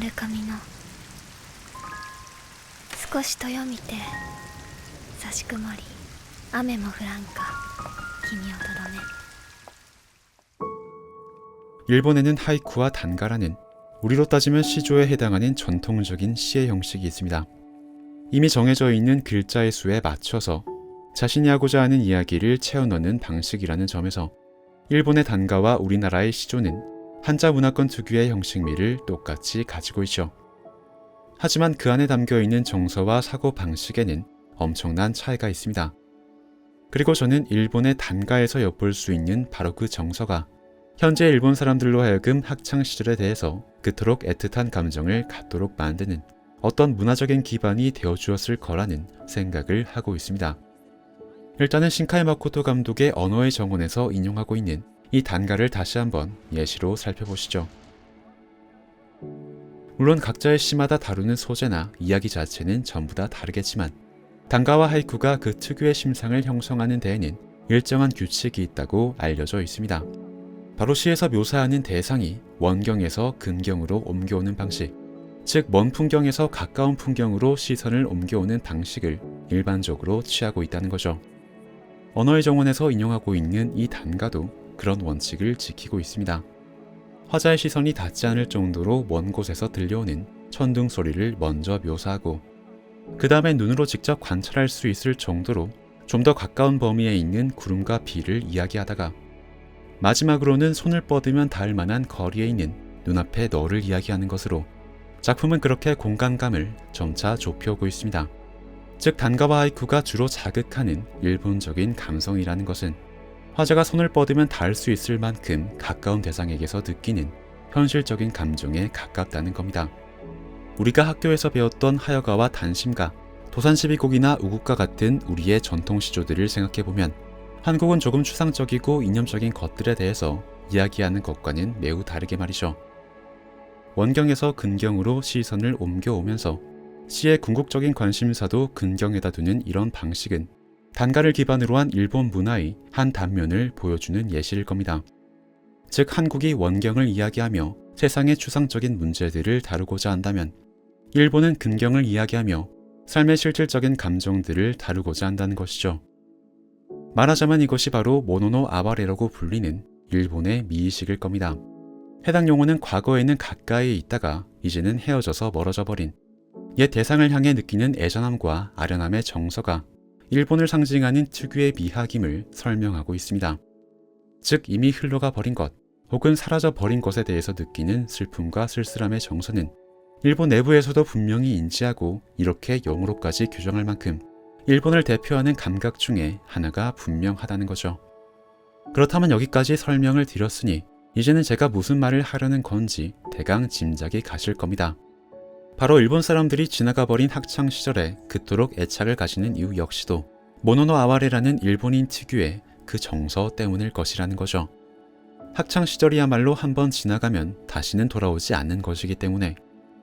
る髪の少しとよみて差し曇り雨も降らんか君をとどめ 일본에는 하이쿠와 단가라는 우리로 따지면 시조에 해당하는 전통적인 시의 형식이 있습니다. 이미 정해져 있는 글자의 수에 맞춰서 자신이 하고자 하는 이야기를 채워넣는 방식이라는 점에서 일본의 단가와 우리나라의 시조는 한자 문화권 특유의 형식미를 똑같이 가지고 있죠. 하지만 그 안에 담겨 있는 정서와 사고 방식에는 엄청난 차이가 있습니다. 그리고 저는 일본의 단가에서 엿볼 수 있는 바로 그 정서가 현재 일본 사람들로 하여금 학창 시절에 대해서 그토록 애틋한 감정을 갖도록 만드는 어떤 문화적인 기반이 되어 주었을 거라는 생각을 하고 있습니다. 일단은 신카이 마코토 감독의 언어의 정원에서 인용하고 있는 이 단가를 다시 한번 예시로 살펴보시죠. 물론 각자의 시마다 다루는 소재나 이야기 자체는 전부 다 다르겠지만 단가와 하이쿠가 그 특유의 심상을 형성하는 데에는 일정한 규칙이 있다고 알려져 있습니다. 바로 시에서 묘사하는 대상이 원경에서 근경으로 옮겨오는 방식, 즉 먼 풍경에서 가까운 풍경으로 시선을 옮겨오는 방식을 일반적으로 취하고 있다는 거죠. 언어의 정원에서 인용하고 있는 이 단가도 그런 원칙을 지키고 있습니다. 화자의 시선이 닿지 않을 정도로 먼 곳에서 들려오는 천둥 소리를 먼저 묘사하고 그 다음에 눈으로 직접 관찰할 수 있을 정도로 좀 더 가까운 범위에 있는 구름과 비를 이야기하다가 마지막으로는 손을 뻗으면 닿을 만한 거리에 있는 눈앞의 너를 이야기하는 것으로 작품은 그렇게 공간감을 점차 좁혀오고 있습니다. 즉 단가와 하이쿠가 주로 자극하는 일본적인 감성이라는 것은 화자가 손을 뻗으면 닿을 수 있을 만큼 가까운 대상에게서 느끼는 현실적인 감정에 가깝다는 겁니다. 우리가 학교에서 배웠던 하여가와 단심가, 도산시비곡이나 우국과 같은 우리의 전통 시조들을 생각해보면 한국은 조금 추상적이고 이념적인 것들에 대해서 이야기하는 것과는 매우 다르게 말이죠. 원경에서 근경으로 시선을 옮겨오면서 시의 궁극적인 관심사도 근경에다 두는 이런 방식은 단가를 기반으로 한 일본 문화의 한 단면을 보여주는 예시일 겁니다. 즉 한국이 원경을 이야기하며 세상의 추상적인 문제들을 다루고자 한다면 일본은 근경을 이야기하며 삶의 실질적인 감정들을 다루고자 한다는 것이죠. 말하자면 이것이 바로 모노노 아바레라고 불리는 일본의 미의식일 겁니다. 해당 용어는 과거에는 가까이에 있다가 이제는 헤어져서 멀어져 버린 옛 대상을 향해 느끼는 애잔함과 아련함의 정서가 일본을 상징하는 특유의 미학임을 설명하고 있습니다. 즉 이미 흘러가 버린 것 혹은 사라져 버린 것에 대해서 느끼는 슬픔과 쓸쓸함의 정서는 일본 내부에서도 분명히 인지하고 이렇게 영어로까지 규정할 만큼 일본을 대표하는 감각 중에 하나가 분명하다는 거죠. 그렇다면 여기까지 설명을 드렸으니 이제는 제가 무슨 말을 하려는 건지 대강 짐작이 가실 겁니다. 바로 일본 사람들이 지나가 버린 학창 시절에 그토록 애착을 가지는 이유 역시도 모노노 아와레라는 일본인 특유의 그 정서 때문일 것이라는 거죠. 학창 시절이야말로 한번 지나가면 다시는 돌아오지 않는 것이기 때문에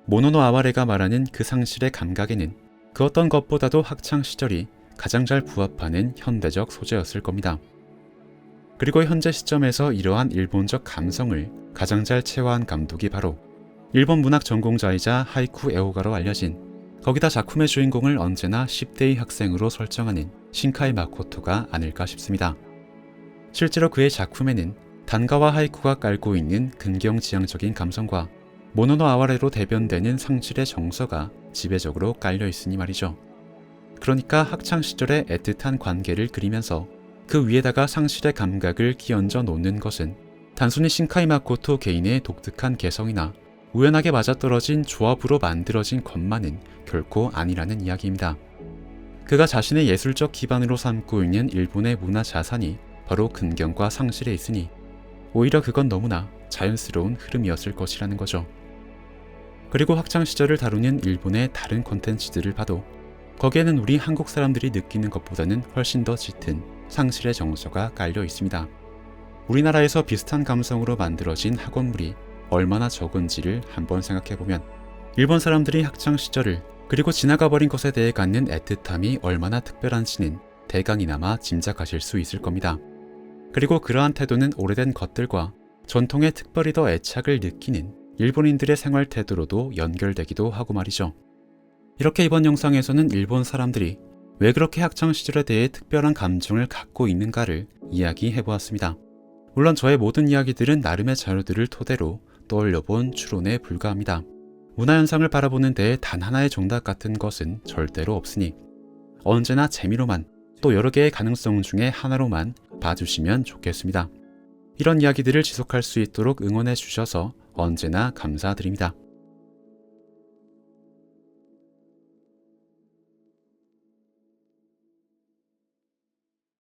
모노노 아와레가 말하는 그 상실의 감각에는 그 어떤 것보다도 학창 시절이 가장 잘 부합하는 현대적 소재였을 겁니다. 그리고 현재 시점에서 이러한 일본적 감성을 가장 잘 체화한 감독이 바로 일본 문학 전공자이자 하이쿠 애호가로 알려진 거기다 작품의 주인공을 언제나 10대의 학생으로 설정하는 신카이 마코토가 아닐까 싶습니다. 실제로 그의 작품에는 단가와 하이쿠가 깔고 있는 근경지향적인 감성과 모노노 아와레로 대변되는 상실의 정서가 지배적으로 깔려 있으니 말이죠. 그러니까 학창 시절의 애틋한 관계를 그리면서 그 위에다가 상실의 감각을 끼얹어 놓는 것은 단순히 신카이 마코토 개인의 독특한 개성이나 우연하게 맞아떨어진 조합으로 만들어진 것만은 결코 아니라는 이야기입니다. 그가 자신의 예술적 기반으로 삼고 있는 일본의 문화 자산이 바로 근경과 상실에 있으니 오히려 그건 너무나 자연스러운 흐름이었을 것이라는 거죠. 그리고 학창 시절을 다루는 일본의 다른 콘텐츠들을 봐도 거기에는 우리 한국 사람들이 느끼는 것보다는 훨씬 더 짙은 상실의 정서가 깔려 있습니다. 우리나라에서 비슷한 감성으로 만들어진 학원물이 얼마나 적은지를 한번 생각해보면 일본 사람들이 학창 시절을 그리고 지나가 버린 것에 대해 갖는 애틋함이 얼마나 특별한지는 대강이나마 짐작하실 수 있을 겁니다. 그리고 그러한 태도는 오래된 것들과 전통에 특별히 더 애착을 느끼는 일본인들의 생활 태도로도 연결되기도 하고 말이죠. 이렇게 이번 영상에서는 일본 사람들이 왜 그렇게 학창 시절에 대해 특별한 감정을 갖고 있는가를 이야기해 보았습니다. 물론 저의 모든 이야기들은 나름의 자료들을 토대로 떠올려 본 추론에 불과합니다. 문화 현상을 바라보는 데에 단 하나의 정답 같은 것은 절대로 없으니 언제나 재미로만 또 여러 개의 가능성 중에 하나로만 봐주시면 좋겠습니다. 이런 이야기들을 지속할 수 있도록 응원해 주셔서 언제나 감사드립니다.